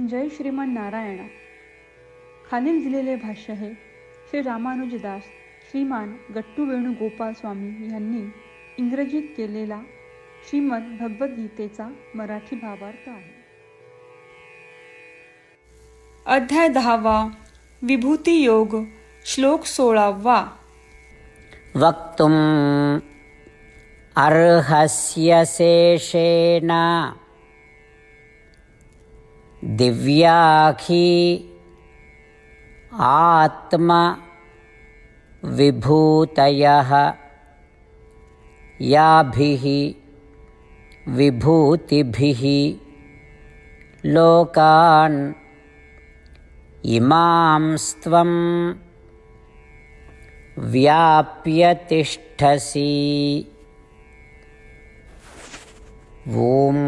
जय श्रीमान नारायणा. खालील दिलेले भाष्य हे श्री रामानुजदास श्रीमान गट्टू वेणुगोपाल स्वामी यांनी इंग्रजीत केलेला श्रीमद भगवद्गीतेचा मराठी भावार्थ आहे. अध्याय दहावा विभूती योग श्लोक सोळावा. वक्तुम अर्हस्य शेषेण दिव्याखी आत्मविभूतयः याभिः विभूतिभिः लोकान् इमांस्त्वं व्याप्य तिष्ठसि ॐ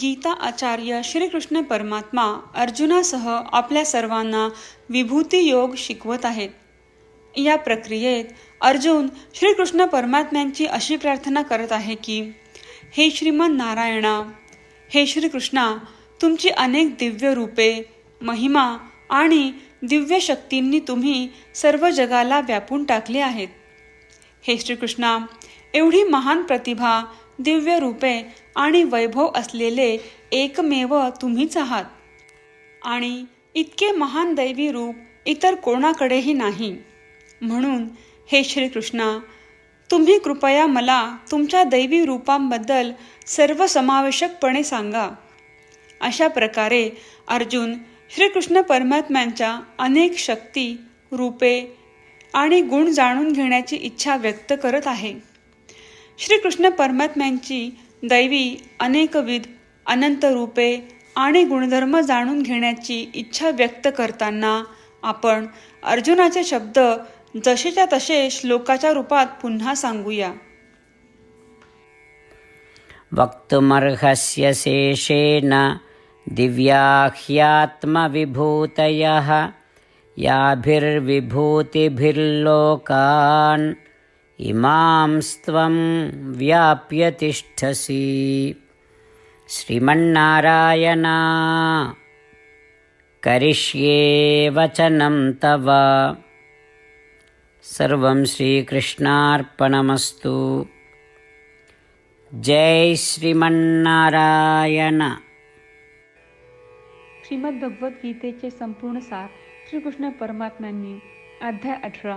गीता आचार्य श्रीकृष्ण परमात्मा अर्जुनासह आपल्या सर्वांना विभूती योग शिकवत आहेत. या प्रक्रियेत अर्जुन श्रीकृष्ण परमात्म्यांची अशी प्रार्थना करत आहे की हे श्रीमन नारायणा हे श्रीकृष्णा तुमची अनेक दिव्य रूपे महिमा आणि दिव्य शक्तींनी तुम्ही सर्व जगाला व्यापून टाकले आहेत. हे श्रीकृष्णा एवढी महान प्रतिभा दिव्य रूपे आणि वैभव असलेले एकमेव तुम्हीच आहात. आणि इतके महान दैवी रूप इतर कोणाकडेही नाही. म्हणून हे श्रीकृष्णा तुम्ही कृपया मला तुमच्या दैवी रूपांबद्दल सर्वसमावेशकपणे सांगा. अशा प्रकारे अर्जुन श्रीकृष्ण परमात्म्यांच्या अनेक शक्ती रूपे आणि गुण जाणून घेण्याची इच्छा व्यक्त करत आहे. श्रीकृष्ण परमात्म्यांची दैवी अनेकविध अनंत रूपे आणि गुणधर्म जाणून घेण्याची इच्छा व्यक्त करताना आपण अर्जुनाचे शब्द जसेच्या तसे श्लोकाच्या रूपात पुन्हा सांगूया. वक्तुमर्हस्य शेषेण दिव्याह्यात्मविभूतयः याभिर्विभूतिभिर्लोकान् इमांस्त्वं व्याप्य तिष्ठसि श्रीमन्नारायणा करिष्ये वचनं तव सर्वं श्रीकृष्णार्पणमस्तु जय श्रीमन्नारायण श्रीमद भगवद्गीतेचे संपूर्ण सार श्रीकृष्ण परमात्म्यांनी अध्याय अठरा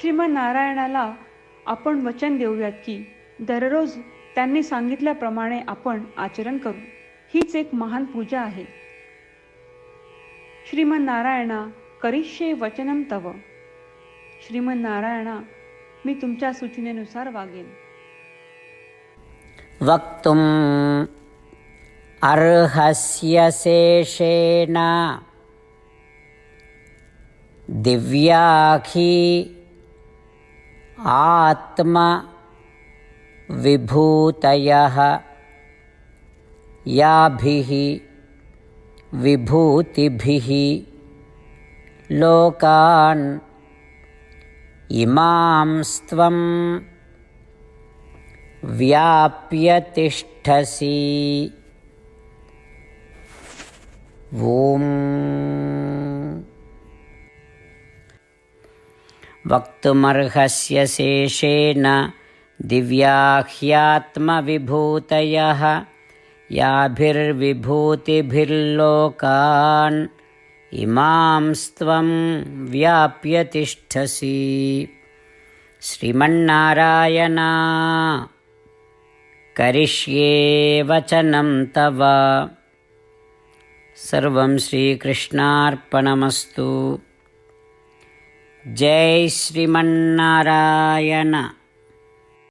श्रीमनारायणाला आपण वचन देऊयात की दररोज त्यांनी सांगितल्याप्रमाणे आपण आचरण करू. हीच एक महान पूजा आहे. श्रीमनारायणा करिष्ये वचनम तव. श्रीमनारायणा मी तुमच्या सूचनेनुसार वागेन. वक्तुम् अर्हस्य शेषेण। दिव्याखी आत्मविभूतयः याभिः विभूतिभिः लोकान् इमांस्त्वं व्याप्य तिष्ठसि ॐ वक्तुमर्हस्य शेषेण दिव्याह्यात्मविभूतयः याभिर्विभूतिभिर्लोकान् इमांस्त्वं व्याप्य तिष्ठसि। श्रीमन्नारायणा करिष्ये वचनं तव। सर्वं श्रीकृष्णार्पणमस्तु जय श्रीमन्नारायण